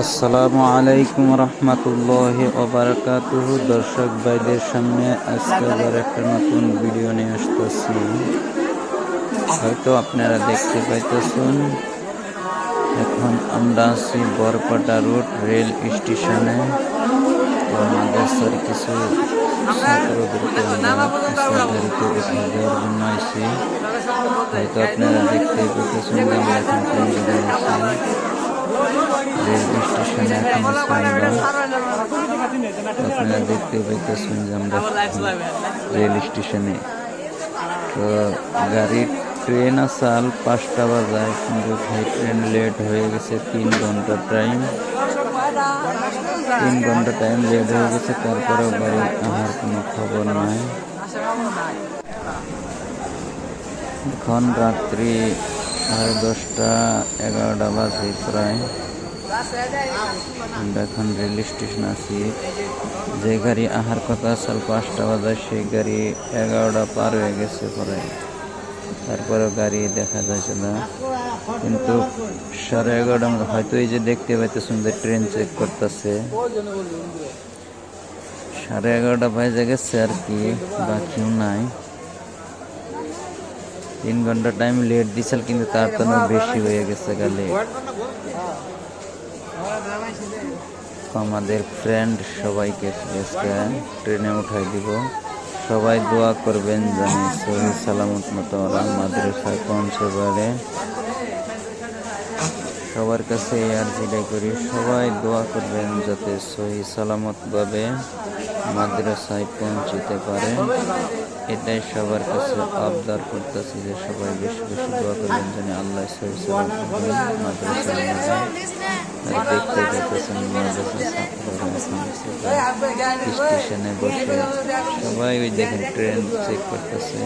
আসসালামু আলাইকুম রহমতুল্লাহ ওবরাকাতুহ দর্শক ভাইদের সামনে আজকে আবার একটা নতুন ভিডিও নিয়ে আসতেছি। হয়তো আপনারা দেখতে পাইতেছেন, এখন আমরা আছি বরপাটা রোড রেল স্টেশনে। তো আমাদের স্যার কিছু হয়তো আপনারা দেখতে পাইতেছেন আমরা এখন আমরা আপনারা দেখতে পাইতেছেন যে আমরা রেল স্টেশনে তো গাড়ির ট্রেন আসাল পাঁচটা বাজায় কিন্তু ট্রেন লেট হয়ে গেছে। তিন ঘণ্টা টাইম তিন ঘণ্টা টাইম লেট হয়ে গেছে। তারপরেও গাড়ি আহার কোনো খবর নাই। এখন রাত্রি সাড়ে দশটা, এগারোটা বাজে প্রায়। আমরা এখন রেল স্টেশন আছি। যে গাড়ি আহার কথা সাল পাঁচটা বাজায় সেই গাড়ি এগারোটা পার হয়ে গেছে পরে তারপরেও গাড়ি দেখা যাচ্ছে না। কিন্তু সাড়ে এগারোটা মতো, হয়তো এই যে দেখতে পাইতেছেন যে ট্রেন চেক করতেছে। সাড়ে এগারোটা বাজে গেছে আর কি, বাকিও নাই। তিন ঘণ্টা টাইম লেট দিছিল, কিন্তু তার তো বেশি হয়ে গেছে গেলে আমাদের ফ্রেন্ড সবাইকে ট্রেনে উঠাই দিব। সবাই দোয়া করবেন জানি, সহি সালামত মতো ওরা মাদ্রাসায় পৌঁছে পারে সবার কাছে এই আর্জিটাই করি, সবাই দোয়া করবেন যাতে সহি সালামতভাবে মাদ্রাসায় পৌঁছতে পারে। এটাই সবার কাছে আবদার করতেছি যে সবাই বেশি বেশি দোয়া করবেন যেন আল্লাহ দেখতে এখন স্টেশনে বসে। সবাই ওই দেখেন ট্রেন চেক করতেছে,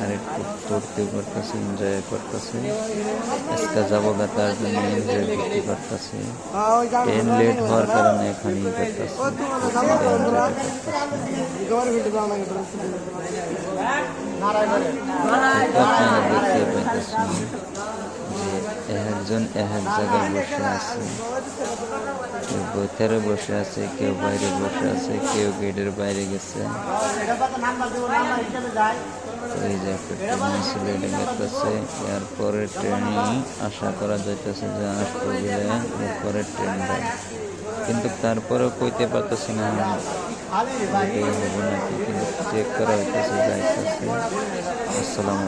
আর একটু ফুর্তি করতেছে এনজয় করতেছে। আজকে যাব তার জন্য এনজয় করতে করতেছে ট্রেন লেট হওয়ার কারণে এখানে করতেছে। একজন এক জায়গায় বসে আছে কেউ ভিতরে বসে আছে কেউ বাইরে বসে আছে কেউ গেটের বাইরে গেছে এই যে একটা ট্রেন ছিল এরপরে ট্রেনই আশা করা যাইতেছে যে আসতে গেলে এরপরে ট্রেন দেয় কিন্তু তারপরেও কইতে পারতেছি না এটাই হবে নাকি কিন্তু চেক করা হইতেছে যাইতেছে আসসালামু